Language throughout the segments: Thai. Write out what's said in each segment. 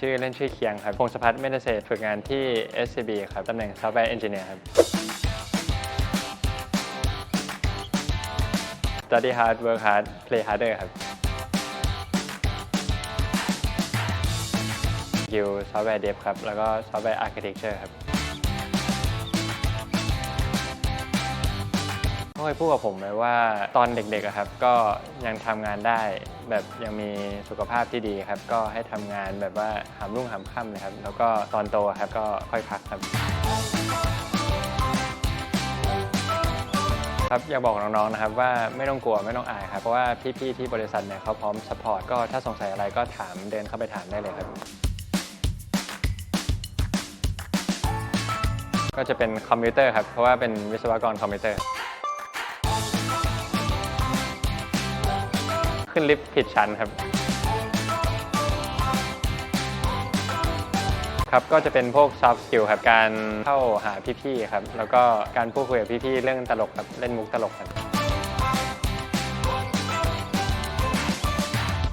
ชื่อเล่นชื่อเคียงครับพงศพัฒน์เมธเศษฝึกงานที่ SCB ครับ ตำแหน่งซอฟแวร์เอนจิเนียร์ครับจอร์ดี้ Study hard work hard play harder ครับคิวซอฟต์แวร์เดฟครับ แล้วก็ซอฟต์แวร์อาร์เคเต็กเจอร์ครับ ยพูดกับผมไว้ว่าตอนเด็กๆอะครับก็ยังทำงานได้แบบยังมีสุขภาพที่ดีครับ ก็ให้ทำงานแบบว่าหามรุ่งหามค่ำเลยครับ แล้วก็ตอนโตครับก็ค่อยพักครับ ครับอยากบอกน้องๆนะครับว่าไม่ต้องกลัวไม่ต้องอายครับ เพราะว่าพี่ๆที่บริษัทเนี่ยเขาพร้อมสปอร์ตก็ถ้าสงสัยอะไรก็ถามเดินเข้าไปถามได้เลยครับ ก็จะเป็นคอมพิวเตอร์ครับ เพราะว่าเป็นวิศวกรคอมพิวเตอร์ ขึ้นลิฟต์ผิดชั้นครับ ครับก็จะเป็นพวก soft skill ครับการเข้าหาพี่ๆครับ แล้วก็การพูดคุยกับพี่ๆเรื่องตลกครับเล่นมุกตลกครับ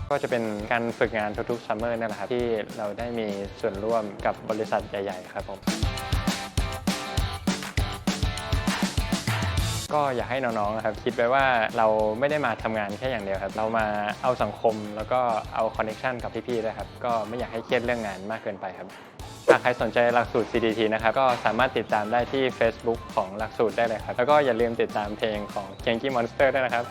ก็จะเป็นการฝึกงานทุกๆซัมเมอร์นั่นแหละครับที่เราได้มีส่วนร่วมกับบริษัทใหญ่ ๆ ครับผม ก็อยากให้น้องๆนะครับคิดไว้ว่าเราไม่ได้มาทำงานแค่อย่างเดียวครับ เรามาเอาสังคมแล้วก็เอาคอนเน t ชันกับพี่ๆด้วยครับก็ไม่อยากให้เครียดเรื่องงานมากเกินไปครับหากใครสนใจหลักสูตร CDT นะครับ ก็สามารถติดตามได้ที่ Facebook ของหลักสูตรได้เลยครับ แล้วก็อย่าลืมติดตามเพลงของ k e n k i Monster ด้วยนะครับ